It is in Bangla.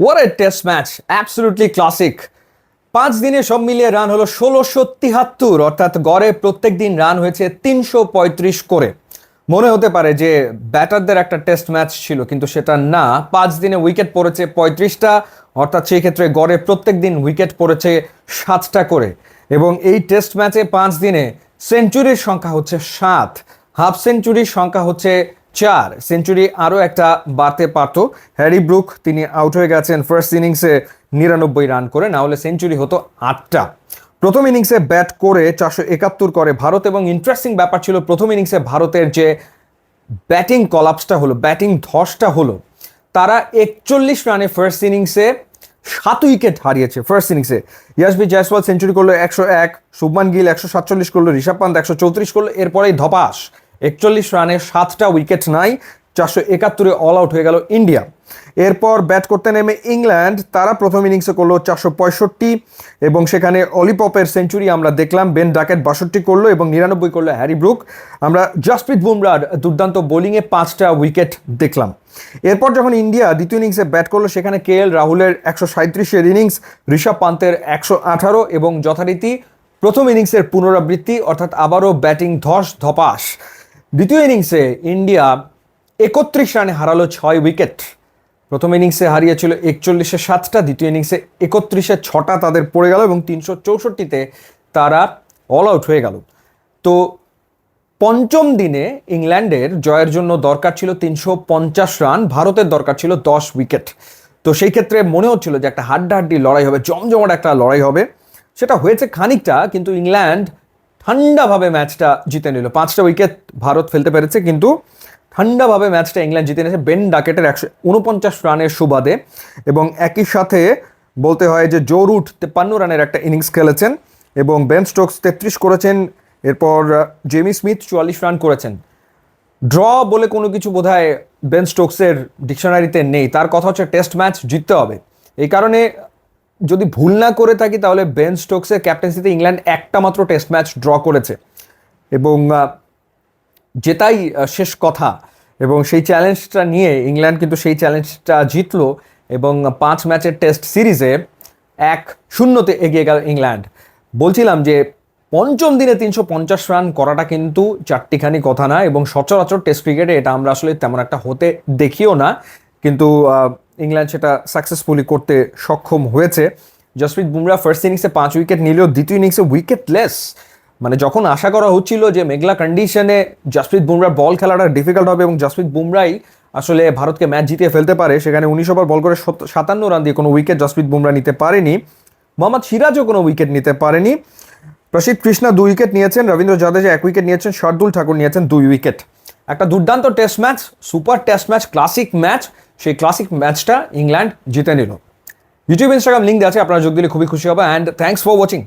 War a test match absolutely classic পাঁচ দিনে সব মিলিয়ে রান হলো ষোলোশো তিহাত্তর, অর্থাৎ গড়ে প্রত্যেক দিন রান হয়েছে তিনশো পঁয়ত্রিশ করে। মনে হতে পারে যে ব্যাটারদের একটা টেস্ট ম্যাচ ছিল, কিন্তু সেটা না। পাঁচ দিনে উইকেট পড়েছে পঁয়ত্রিশটা, অর্থাৎ সেই ক্ষেত্রে গড়ে প্রত্যেক দিন উইকেট পড়েছে সাতটা করে। এবং এই টেস্ট ম্যাচে পাঁচ দিনে সেঞ্চুরির সংখ্যা হচ্ছে সাত। হাফ সেঞ্চুরির সংখ্যা হচ্ছে চার সেঞ্চুরি আরও একটা বাড়তে পারত। হ্যারি ব্রুক, তিনি আউট হয়ে গেছেন ফার্স্ট ইনিংসে নিরানব্বই রান করে, না হলে সেঞ্চুরি হতো আটটা। প্রথম ইনিংসে ব্যাট করে চারশো একাত্তর করে ভারত এবং ইন্টারেস্টিং ব্যাপার ছিল, প্রথম ইনিংসে ভারতের যে ব্যাটিং কলাপসটা হলো ব্যাটিং ধসটা হলো, তারা একচল্লিশ রানে ফার্স্ট ইনিংসে সাত উইকেট হারিয়েছে ফার্স্ট ইনিংসে ইয়াসবি জয়সওয়াল সেঞ্চুরি করল একশো এক, শুভমান গিল একশো সাতচল্লিশ করল, ঋষভ পান্ত একশো চৌত্রিশ করল, এরপরেই ধপাস। একচল্লিশ রানে সাতটা উইকেট নাই, চারশো একাত্তরে অল আউট হয়ে গেল ইন্ডিয়া। এরপর ব্যাট করতে নেমে ইংল্যান্ড, তারা প্রথম ইনিংসে করল চারশো পঁয়ষট্টি এবং সেখানে অলিপপের সেঞ্চুরি আমরা দেখলাম, বেন ডাকেট বাষট্টি করল এবং নিরানব্বই করল হ্যারি ব্রুক। আমরা জাসপ্রীত বুমরার দুর্দান্ত বোলিংয়ে পাঁচটা উইকেট দেখলাম। এরপর যখন ইন্ডিয়া দ্বিতীয় ইনিংসে ব্যাট করল, সেখানে কে এল রাহুলের একশো সাঁত্রিশের ইনিংস ঋষভ পান্তের একশো আঠারো এবং যথারীতি প্রথম ইনিংসের পুনরাবৃত্তি, অর্থাৎ আবারও ব্যাটিং ধস ধপাস। দ্বিতীয় ইনিংসে ইন্ডিয়া একত্রিশ রানে হারালো ছয় উইকেট। প্রথম ইনিংসে হারিয়েছিল একচল্লিশে সাতটা, দ্বিতীয় ইনিংসে একত্রিশে ছটা তাদের পড়ে গেল এবং তিনশো চৌষট্টিতে তারা অল আউট হয়ে গেল। তো পঞ্চম দিনে ইংল্যান্ডের জয়ের জন্য দরকার ছিল তিনশো পঞ্চাশ রান, ভারতের দরকার ছিল দশ উইকেট। তো সেই ক্ষেত্রে মনে হচ্ছিল যে একটা হাড্ডাহাড্ডি লড়াই হবে, জমজমাট একটা লড়াই হবে। সেটা হয়েছে খানিকটা, কিন্তু ইংল্যান্ড ঠান্ডাভাবে ম্যাচটা জিতে নিল। পাঁচটা উইকেট ভারত ফেলতে পেরেছে, কিন্তু ঠান্ডাভাবে ম্যাচটা ইংল্যান্ড জিতে নিয়েছে বেন ডাকেটের একশো উনপঞ্চাশ রানের সুবাদে। এবং একই সাথে বলতে হয় যে জো রুট তেপ্পান্ন রানের একটা ইনিংস খেলেছেন এবং বেন স্টোকস তেত্রিশ করেছেন। এরপর জেমি স্মিথ চুয়াল্লিশ রান করেছেন। ড্র বলে কোনো কিছু বোধহয় বেন স্টোকসের ডিকশনারিতে নেই। তার কথা হচ্ছে টেস্ট ম্যাচ জিততে হবে। এই কারণে যদি ভুল না করে থাকি, তাহলে বেন স্টোকসের ক্যাপ্টেন্সিতে ইংল্যান্ড একটা মাত্র টেস্ট ম্যাচ ড্র করেছে। এবং যেটাই শেষ কথা, এবং সেই চ্যালেঞ্জটা নিয়ে ইংল্যান্ড কিন্তু সেই চ্যালেঞ্জটা জিতলো, এবং পাঁচ ম্যাচের টেস্ট সিরিজে এক শূন্যতে এগিয়ে গেল ইংল্যান্ড। বলছিলাম যে, পঞ্চম দিনে তিনশো পঞ্চাশ রান করাটা কিন্তু চারটিখানি কথা না, এবং সচরাচর টেস্ট ক্রিকেটে এটা আমরা আসলে তেমন একটা হতে দেখিও না। কিন্তু ইংল্যান্ড সেটা সাকসেসফুলি করতে সক্ষম হয়েছে। জসপ্রীত বুমরা ফার্স্ট ইনিংসে পাঁচ উইকেট নিলেও দ্বিতীয় ইনিংসে উইকেট লেস মানে যখন আশা করা হচ্ছিল যে মেঘলা কন্ডিশনে জাসপ্রীত বুমরার বল খেলাটা ডিফিকাল্ট হবে এবং জাসপ্রীত বুমরাই আসলে ভারতকে ম্যাচ জিতিয়ে ফেলতে পারে, সেখানে উনিশ ওভার বল করে সত- সাতান্ন রান দিয়ে কোনো উইকেট জাসপ্রীত বুমরা নিতে পারেনি। মোহাম্মদ সিরাজও কোনো উইকেট নিতে পারেনি। প্রসিদ্ধ কৃষ্ণা দুই উইকেট নিয়েছেন, রবীন্দ্র জাদেজা এক উইকেট নিয়েছেন, শার্দুল ঠাকুর নিয়েছেন দুই উইকেট একটা দুর্দান্ত test match super test match classic match সেই ক্লাসিক ম্যাচটা ইংল্যান্ড জিতে নিল। ইউটিউব ইনস্টাগ্রাম লিঙ্ক আছে, আপনারা যোগ দিলে খুবই খুশি হবে অ্যান্ড থ্যাংকস ফর ওয়াচিং